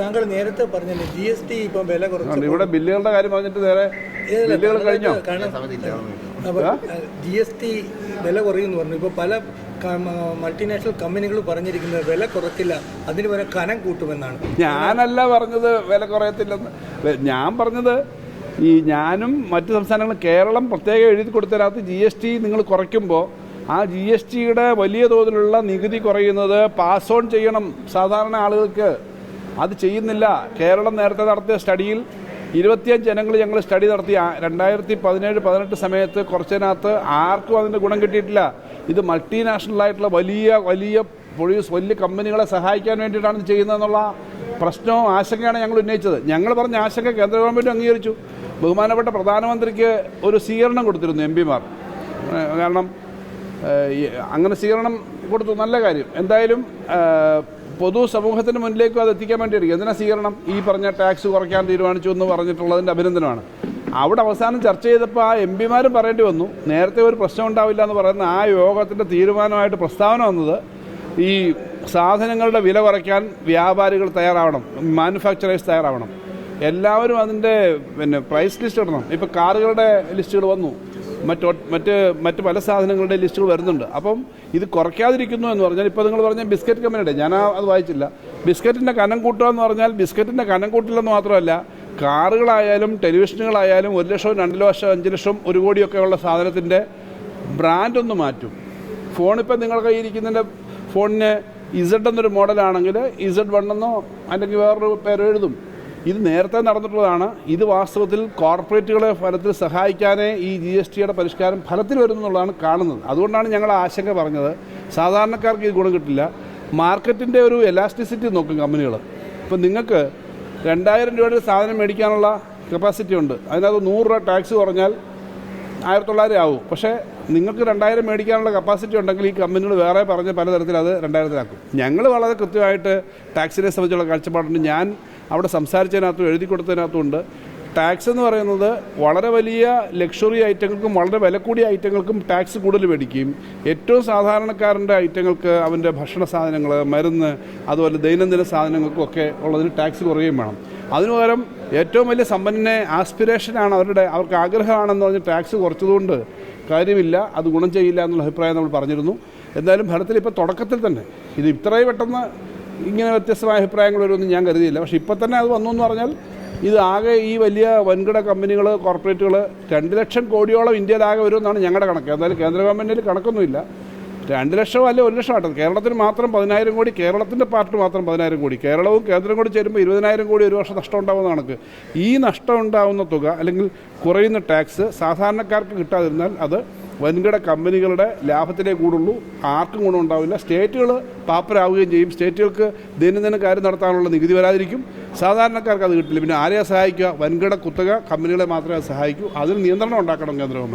താങ്കൾ നേരത്തെ പറഞ്ഞല്ലേ? ജി എസ് ടി ഇപ്പം വില കുറച്ചു ഇവിടെ ബില്ലുകളുടെ കാര്യം പറഞ്ഞിട്ട് നേരെ ബില്ലുകൾ കഴിഞ്ഞോ? ജി എസ് ടി വില കുറയുമെന്ന് പറഞ്ഞു. ഇപ്പോൾ പല മൾട്ടിനാഷണൽ കമ്പനികൾ പറഞ്ഞിരിക്കുന്നത് വില കുറയ്ക്കില്ല അതിന് വരെ കനം കൂട്ടുമെന്നാണ്. ഞാനല്ല പറഞ്ഞത് വില കുറയത്തില്ലെന്ന്. ഞാൻ പറഞ്ഞത് ഈ ഞാനും മറ്റു സംസ്ഥാനങ്ങളും കേരളം പ്രത്യേകം എഴുതി കൊടുത്തതിനകത്ത് ജി എസ് ടി നിങ്ങൾ കുറയ്ക്കുമ്പോൾ ആ ജി എസ് ടിയുടെ വലിയ തോതിലുള്ള നികുതി കുറയുന്നത് പാസ് ഓൺ ചെയ്യണം സാധാരണ ആളുകൾക്ക്. അത് ചെയ്യുന്നില്ല. കേരളം നേരത്തെ നടത്തിയ സ്റ്റഡിയിൽ ഇരുപത്തിയഞ്ച് ജനങ്ങൾ ഞങ്ങൾ സ്റ്റഡി നടത്തി. രണ്ടായിരത്തി പതിനേഴ് പതിനെട്ട് സമയത്ത് കുറച്ചതിനകത്ത് ആർക്കും അതിന്റെ ഗുണം കിട്ടിയിട്ടില്ല. ഇത് മൾട്ടിനാഷണൽ ആയിട്ടുള്ള വലിയ വലിയ പ്രൊഡ്യൂസ് വലിയ കമ്പനികളെ സഹായിക്കാൻ വേണ്ടിയിട്ടാണ് ഇത് ചെയ്യുന്നതെന്നുള്ള പ്രശ്നവും ആശങ്കയാണ് ഞങ്ങൾ ഉന്നയിച്ചത്. ഞങ്ങൾ പറഞ്ഞ ആശങ്ക കേന്ദ്ര ഗവൺമെന്റ് അംഗീകരിച്ചു. ബഹുമാനപ്പെട്ട പ്രധാനമന്ത്രിക്ക് ഒരു സ്വീകരണം കൊടുത്തിരുന്നു എം പിമാർ. കാരണം അങ്ങനെ സ്വീകരണം കൊടുത്തു. നല്ല കാര്യം. എന്തായാലും പൊതു സമൂഹത്തിന് മുന്നിലേക്കും അത് എത്തിക്കാൻ വേണ്ടിയിരിക്കും എന്തിനാ സ്വീകരണം? ഈ പറഞ്ഞ ടാക്സ് കുറയ്ക്കാൻ തീരുമാനിച്ചു എന്ന് പറഞ്ഞിട്ടുള്ളതിന്റെ അഭിനന്ദനമാണ്. അവിടെ അവസാനം ചർച്ച ചെയ്തപ്പോൾ ആ എം പിമാരും പറയേണ്ടി വന്നു. നേരത്തെ ഒരു പ്രശ്നം ഉണ്ടാവില്ല എന്ന് പറയുന്ന ആ യോഗത്തിന്റെ തീരുമാനമായിട്ട് പ്രസ്താവന വന്നത് ഈ സാധനങ്ങളുടെ വില കുറയ്ക്കാൻ വ്യാപാരികൾ തയ്യാറാവണം മാനുഫാക്ചറേഴ്സ് തയ്യാറാവണം. എല്ലാവരും അതിന്റെ പിന്നെ പ്രൈസ് ലിസ്റ്റ് ഇടണം. ഇപ്പോൾ കാറുകളുടെ ലിസ്റ്റുകൾ വന്നു. മറ്റ് മറ്റ് മറ്റ് പല സാധനങ്ങളുടെ ലിസ്റ്റുകൾ വരുന്നുണ്ട്. അപ്പം ഇത് കുറയ്ക്കാതിരിക്കുന്നു എന്ന് പറഞ്ഞാൽ ഇപ്പോൾ നിങ്ങൾ പറഞ്ഞ ബിസ്ക്കറ്റ് കമ്പനിയുടെ ഞാൻ അത് വായിച്ചില്ല. ബിസ്ക്കറ്റിന്റെ കനം കൂട്ടുക എന്ന് പറഞ്ഞാൽ ബിസ്ക്കറ്റിന്റെ കനം കൂട്ടില്ലെന്ന് മാത്രമല്ല കാറുകളായാലും ടെലിവിഷനുകളായാലും ഒരു ലക്ഷവും രണ്ട് ലക്ഷം അഞ്ച് ലക്ഷം ഒരു കോടിയൊക്കെ ഉള്ള സാധനത്തിന്റെ ബ്രാൻഡ് ഒന്ന് മാറ്റും. ഫോണിപ്പോൾ നിങ്ങളുടെ കയ്യിൽ ഇരിക്കുന്നതിന്റെ ഫോണിന് ഇസഡ് എന്നൊരു മോഡലാണെങ്കിൽ ഇസഡ് വൺ എന്നോ അല്ലെങ്കിൽ വേറൊരു പേര് എഴുതും. ഇത് നേരത്തെ നടന്നിട്ടുള്ളതാണ്. ഇത് വാസ്തവത്തിൽ കോർപ്പറേറ്റുകളെ ഫലത്തിൽ സഹായിക്കാനേ ഈ ജി എസ് ടിയുടെ പരിഷ്കാരം ഫലത്തിൽ വരുന്നുള്ളതാണ് കാണുന്നത്. അതുകൊണ്ടാണ് ഞങ്ങൾ ആശങ്ക പറഞ്ഞത്. സാധാരണക്കാർക്ക് ഇത് ഗുണം കിട്ടില്ല. മാർക്കറ്റിന്റെ ഒരു എലാസ്റ്റിസിറ്റി നോക്കും കമ്പനികൾ. ഇപ്പം നിങ്ങൾക്ക് രണ്ടായിരം രൂപയുടെ സാധനം മേടിക്കാനുള്ള കപ്പാസിറ്റി ഉണ്ട്. അതിനകത്ത് നൂറ് രൂപ ടാക്സ് കുറഞ്ഞാൽ ആയിരത്തി തൊള്ളായിരം ആവും. പക്ഷേ നിങ്ങൾക്ക് രണ്ടായിരം മേടിക്കാനുള്ള കപ്പാസിറ്റി ഉണ്ടെങ്കിൽ ഈ കമ്പനികൾ വേറെ പറഞ്ഞ പലതരത്തിൽ അത് രണ്ടായിരത്തിലാക്കും. ഞങ്ങൾ വളരെ കൃത്യമായിട്ട് ടാക്സിനെ സംബന്ധിച്ചുള്ള കാഴ്ചപ്പാടുണ്ട്. ഞാൻ അവിടെ സംസാരിച്ചതിനകത്തും എഴുതി കൊടുത്തതിനകത്തുണ്ട് ടാക്സ് എന്ന് പറയുന്നത് വളരെ വലിയ ലക്ഷറി ഐറ്റങ്ങൾക്കും വളരെ വില കൂടിയ ഐറ്റങ്ങൾക്കും ടാക്സ് കൂടുതൽ മേടിക്കുകയും ഏറ്റവും സാധാരണക്കാരന്റെ ഐറ്റങ്ങൾക്ക് അവന്റെ ഭക്ഷണ സാധനങ്ങൾ മരുന്ന് അതുപോലെ ദൈനംദിന സാധനങ്ങൾക്കും ഒക്കെ ഉള്ളതിന് ടാക്സ് കുറയുകയും വേണം. അതിനു പകരം ഏറ്റവും വലിയ സമ്പന്നനെ ആസ്പിറേഷനാണ് അവരുടെ അവർക്ക് ആഗ്രഹമാണെന്ന് പറഞ്ഞ് ടാക്സ് കുറച്ചതുകൊണ്ട് കാര്യമില്ല അത് ഗുണം ചെയ്യില്ല എന്നുള്ള അഭിപ്രായം നമ്മൾ പറഞ്ഞിരുന്നു. എന്തായാലും ഫലത്തിൽ ഇപ്പോൾ തുടക്കത്തിൽ തന്നെ ഇത് ഇത്രയും പെട്ടെന്ന് ഇങ്ങനെ വ്യത്യസ്തമായ അഭിപ്രായങ്ങൾ വരുമെന്ന് ഞാൻ കരുതിയില്ല. പക്ഷേ ഇപ്പോൾ തന്നെ അത് വന്നു എന്ന് പറഞ്ഞാൽ ഇത് ആകെ ഈ വലിയ വൻകിട കമ്പനികൾ കോർപ്പറേറ്റുകൾ രണ്ട് ലക്ഷം കോടിയോളം ഇന്ത്യയിലാകെ വരുമെന്നാണ് ഞങ്ങളുടെ കണക്ക്. എന്തായാലും കേന്ദ്ര ഗവൺമെന്റിൽ കണക്കൊന്നുമില്ല. രണ്ട് ലക്ഷം അല്ലെ ഒരു ലക്ഷം ആട്ടത്? കേരളത്തിന് മാത്രം പതിനായിരം കോടി കേരളത്തിന്റെ പാർട്ട് മാത്രം പതിനായിരം കോടി. കേരളവും കേന്ദ്രം കൂടി ചേരുമ്പോൾ ഇരുപതിനായിരം കോടി ഒരു വർഷം നഷ്ടം ഉണ്ടാകുന്ന കണക്ക്. ഈ നഷ്ടം ഉണ്ടാകുന്ന തുക അല്ലെങ്കിൽ കുറയുന്ന ടാക്സ് സാധാരണക്കാർക്ക് കിട്ടാതിരുന്നാൽ അത് വൻകിട കമ്പനികളുടെ ലാഭത്തിലേ കൂടുള്ളൂ. ആർക്കും ഗുണം ഉണ്ടാവില്ല. സ്റ്റേറ്റുകൾ പാപ്പരാവുകയും ചെയ്യും. സ്റ്റേറ്റുകൾക്ക് ദൈനംദിന കാര്യം നടത്താനുള്ള നികുതി വരാതിരിക്കും. സാധാരണക്കാർക്ക് അത് കിട്ടില്ല. പിന്നെ ആരെയാണ് സഹായിക്കുക? വൻകിട കുത്തക കമ്പനികളെ മാത്രമേ സഹായിക്കൂ. അതിൽ നിയന്ത്രണം ഉണ്ടാക്കണം കേന്ദ്ര